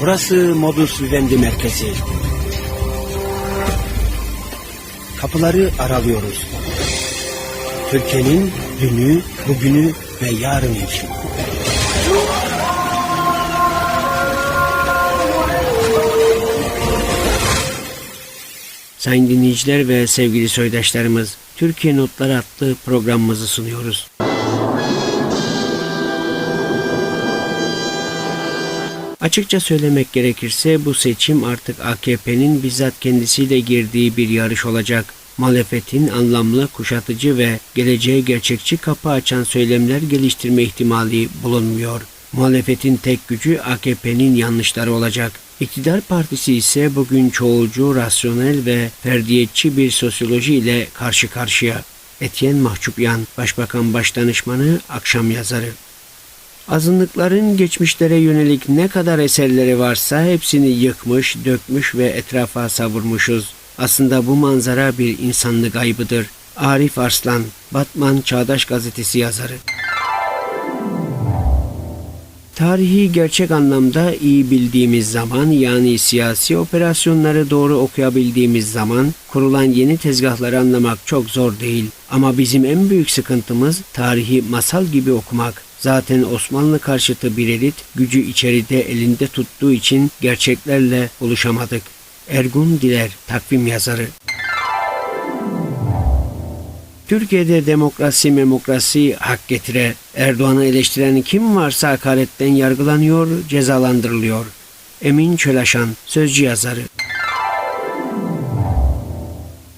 Burası Modus Vivendi merkezi. Kapıları aralıyoruz. Türkiye'nin dünü, bugünü ve yarını için. Sayın dinleyiciler ve sevgili soydaşlarımız, Türkiye Notları adlı programımızı sunuyoruz. Açıkça söylemek gerekirse bu seçim artık AKP'nin bizzat kendisiyle girdiği bir yarış olacak. Muhalefetin anlamlı, kuşatıcı ve geleceğe gerçekçi kapı açan söylemler geliştirme ihtimali bulunmuyor. Muhalefetin tek gücü AKP'nin yanlışları olacak. İktidar partisi ise bugün çoğulcu, rasyonel ve ferdiyetçi bir sosyoloji ile karşı karşıya. Etienne Mahçupyan, Başbakan Başdanışmanı, akşam yazarı. Azınlıkların geçmişlere yönelik ne kadar eserleri varsa hepsini yıkmış, dökmüş ve etrafa savurmuşuz. Aslında bu manzara bir insanlık ayıbıdır. Arif Arslan, Batman Çağdaş Gazetesi yazarı. Tarihi gerçek anlamda iyi bildiğimiz zaman yani siyasi operasyonları doğru okuyabildiğimiz zaman kurulan yeni tezgahları anlamak çok zor değil. Ama bizim en büyük sıkıntımız tarihi masal gibi okumak. Zaten Osmanlı karşıtı bir elit gücü içeride elinde tuttuğu için gerçeklerle buluşamadık. Ergun Diler, takvim yazarı. Türkiye'de demokrasi memokrasi hak getire. Erdoğan'ı eleştiren kim varsa hakaretten yargılanıyor, cezalandırılıyor. Emin Çölaşan, sözcü yazarı.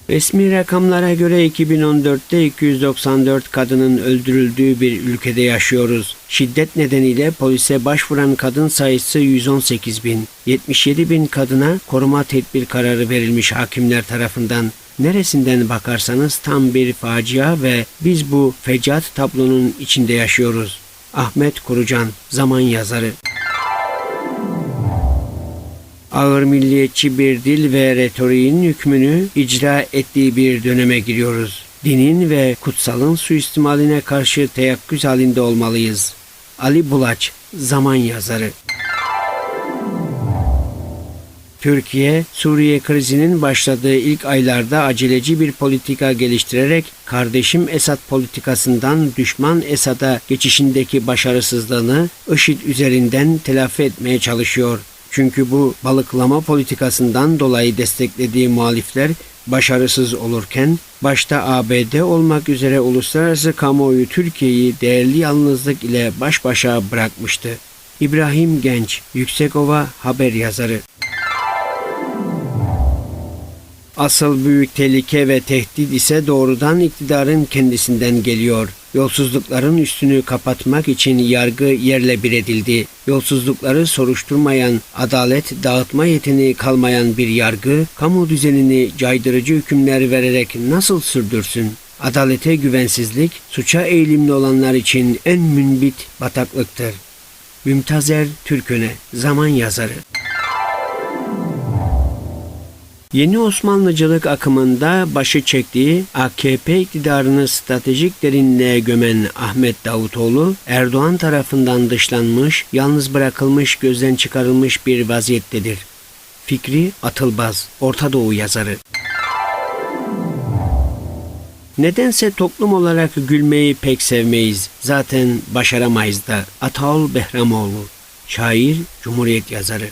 Resmi rakamlara göre 2014'te 294 kadının öldürüldüğü bir ülkede yaşıyoruz. Şiddet nedeniyle polise başvuran kadın sayısı 118 bin. 77 bin kadına koruma tedbir kararı verilmiş hakimler tarafından. Neresinden bakarsanız tam bir facia ve biz bu fecat tablonun içinde yaşıyoruz. Ahmet Kurucan, Zaman yazarı. Ağır milliyetçi bir dil ve retoriğin hükmünü icra ettiği bir döneme giriyoruz. Dinin ve kutsalın suistimaline karşı teyakküz halinde olmalıyız. Ali Bulaç, Zaman yazarı. Türkiye, Suriye krizinin başladığı ilk aylarda aceleci bir politika geliştirerek kardeşim Esad politikasından düşman Esad'a geçişindeki başarısızlığını IŞİD üzerinden telafi etmeye çalışıyor. Çünkü bu balıklama politikasından dolayı desteklediği muhalifler başarısız olurken başta ABD olmak üzere uluslararası kamuoyu Türkiye'yi değerli yalnızlık ile baş başa bırakmıştı. İbrahim Genç, Yüksekova haber yazarı. Asıl büyük tehlike ve tehdit ise doğrudan iktidarın kendisinden geliyor. Yolsuzlukların üstünü kapatmak için yargı yerle bir edildi. Yolsuzlukları soruşturmayan, adalet dağıtma yeteneği kalmayan bir yargı, kamu düzenini caydırıcı hükümler vererek nasıl sürdürsün? Adalete güvensizlik, suça eğilimli olanlar için en münbit bataklıktır. Mümtazer Türköne, Zaman Yazarı Yeni Osmanlıcılık akımında başı çektiği AKP iktidarını stratejik derinliğe gömen Ahmet Davutoğlu, Erdoğan tarafından dışlanmış, yalnız bırakılmış, gözden çıkarılmış bir vaziyettedir. Fikri Atılbaz, Orta Doğu yazarı. Nedense toplum olarak gülmeyi pek sevmeyiz. Zaten başaramayız da. Ataol Behramoğlu, şair, Cumhuriyet yazarı.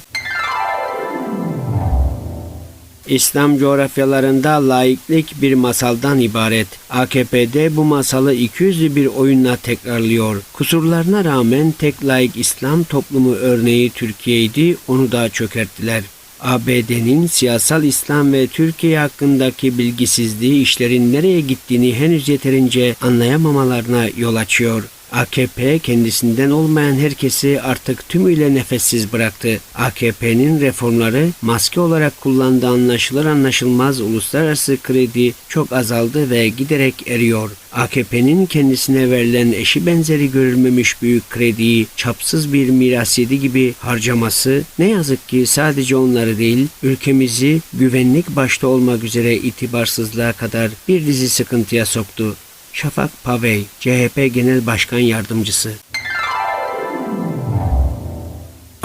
İslam coğrafyalarında laiklik bir masaldan ibaret. AKP'de bu masalı 200'lü bir oyunla tekrarlıyor. Kusurlarına rağmen tek laik İslam toplumu örneği Türkiye'ydi, onu da çökerttiler. ABD'nin siyasal İslam ve Türkiye hakkındaki bilgisizliği işlerin nereye gittiğini henüz yeterince anlayamamalarına yol açıyor. AKP kendisinden olmayan herkesi artık tümüyle nefessiz bıraktı. AKP'nin reformları maske olarak kullandığı anlaşılır anlaşılmaz uluslararası kredi çok azaldı ve giderek eriyor. AKP'nin kendisine verilen eşi benzeri görülmemiş büyük krediyi çapsız bir miras yedi gibi harcaması ne yazık ki sadece onları değil ülkemizi güvenlik başta olmak üzere itibarsızlığa kadar bir dizi sıkıntıya soktu. Şafak Pavey, CHP Genel Başkan Yardımcısı.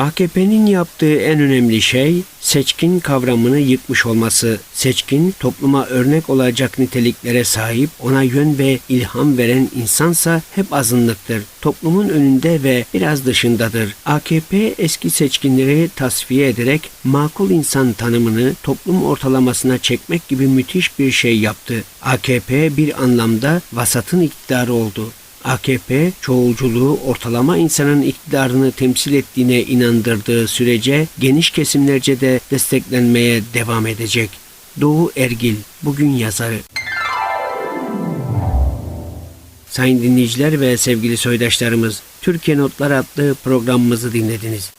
AKP'nin yaptığı en önemli şey seçkin kavramını yıkmış olması. Seçkin topluma örnek olacak niteliklere sahip, ona yön ve ilham veren insansa hep azınlıktır. Toplumun önünde ve biraz dışındadır. AKP eski seçkinleri tasfiye ederek makul insan tanımını toplum ortalamasına çekmek gibi müthiş bir şey yaptı. AKP bir anlamda vasatın iktidarı oldu. AKP çoğulculuğu ortalama insanın iktidarını temsil ettiğine inandırdığı sürece geniş kesimlerce de desteklenmeye devam edecek. Doğu Ergil, bugün yazarı. Sayın dinleyiciler ve sevgili soydaşlarımız, Türkiye Notlar adlı programımızı dinlediniz.